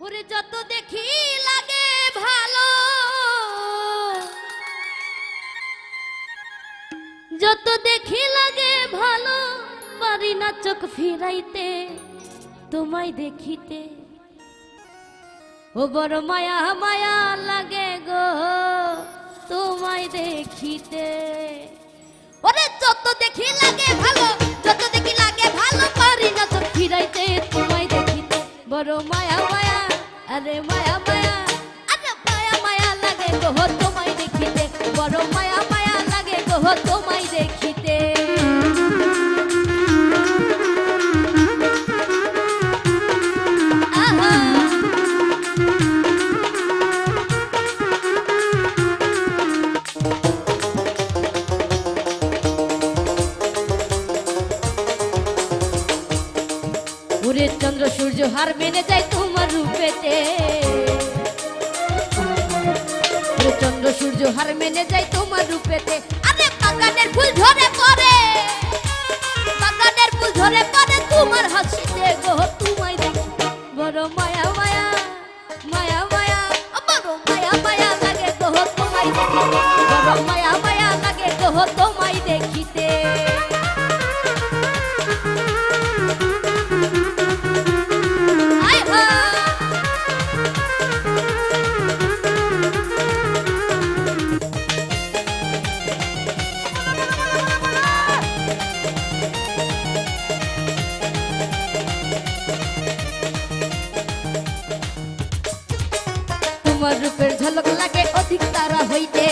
ওরে যত দেখি লাগে ভালো। যত দেখি লাগে ভালো, পারি না চোখ ফিরাইতে, তোমায় দেখিতে। ও বড় মায়া মায়া লাগে গো, তোমায় দেখিতে। ওরে যত দেখি ওরে চন্দ্র, সূর্য হার মেনে যায় তোমার রূপেতে। চন্দ্র, সূর্য হার মেনে যায় তোমার রূপেতে। আরে বাগানের ফুল ঝরে পড়ে। বাগানের ফুল ঝরে পড়ে তোমার হাসিতে গো, তোমায় দেখি। বড় মায়া মায়া মায়া মায়া বড় মায়া মায়া লাগে গো, তোমায় দেখিতে বড় মায়া মায়া লাগে গো, তোমায় দেখিতে। তোমার রূপের ঝলক লাগে অধিক তারা হইতে।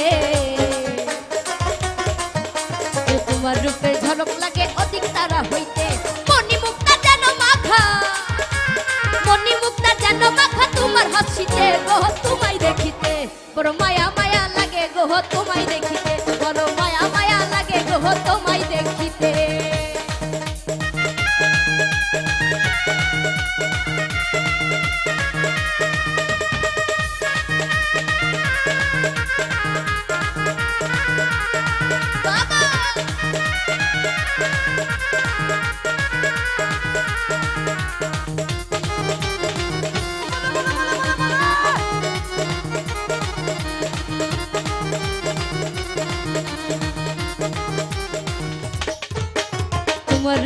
তোমার রূপের ঝলক লাগে অধিক তারা হইতে।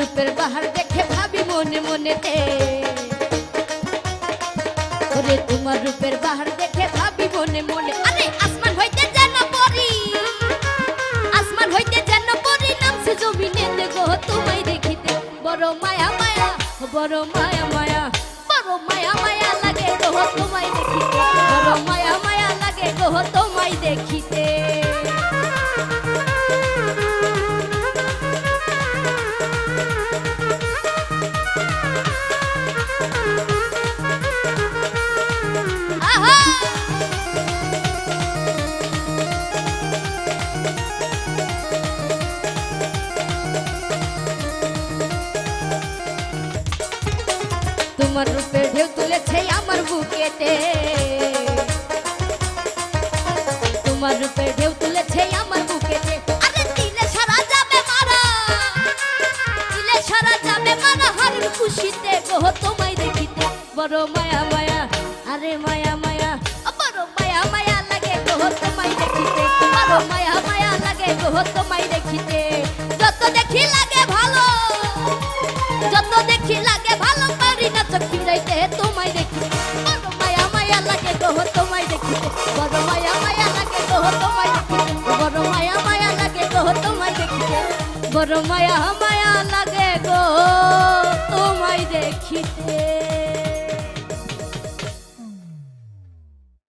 রূপের বাহার দেখে ভাবি মনে মনেতে। ওরে, তোমার রূপের বাহার দেখে ভাবি মনে মনে। আরে, আসমান হইতে যেন পরি। আসমান হইতে যেন পরি নামছে জমিনে গো তোমায় দেখিতে। বড় মায়া মায়া, বড় মায়া মায়া, বড় মায়া মায়া লাগে গো, তোমায় দেখিতে। বড় মায়া মায়া লাগে গো, তোমায় দেখিতে। তোমার রূপের ঢেউ তুলেছে আমার বুকেতে। তোমার রূপের ঢেউ তুলেছে আমার বুকেতে। আরে দিলে সারা যাবে মারা, দিলে সারা যাবে মারা, হারুর খুশিতে গো তোমায় দেখিতে। বড় মায়া মায়া, আরে মায়া মায়া, বড় মায়া মায়া লাগে গো তোমায় দেখিতে। বড় মায়া মায়া লাগে গো তোমায় দেখিতে। তো মায়া লাগে তোমায় দেখিতে বড় মায়া মায়া লাগে গো তোমায় দেখিতে।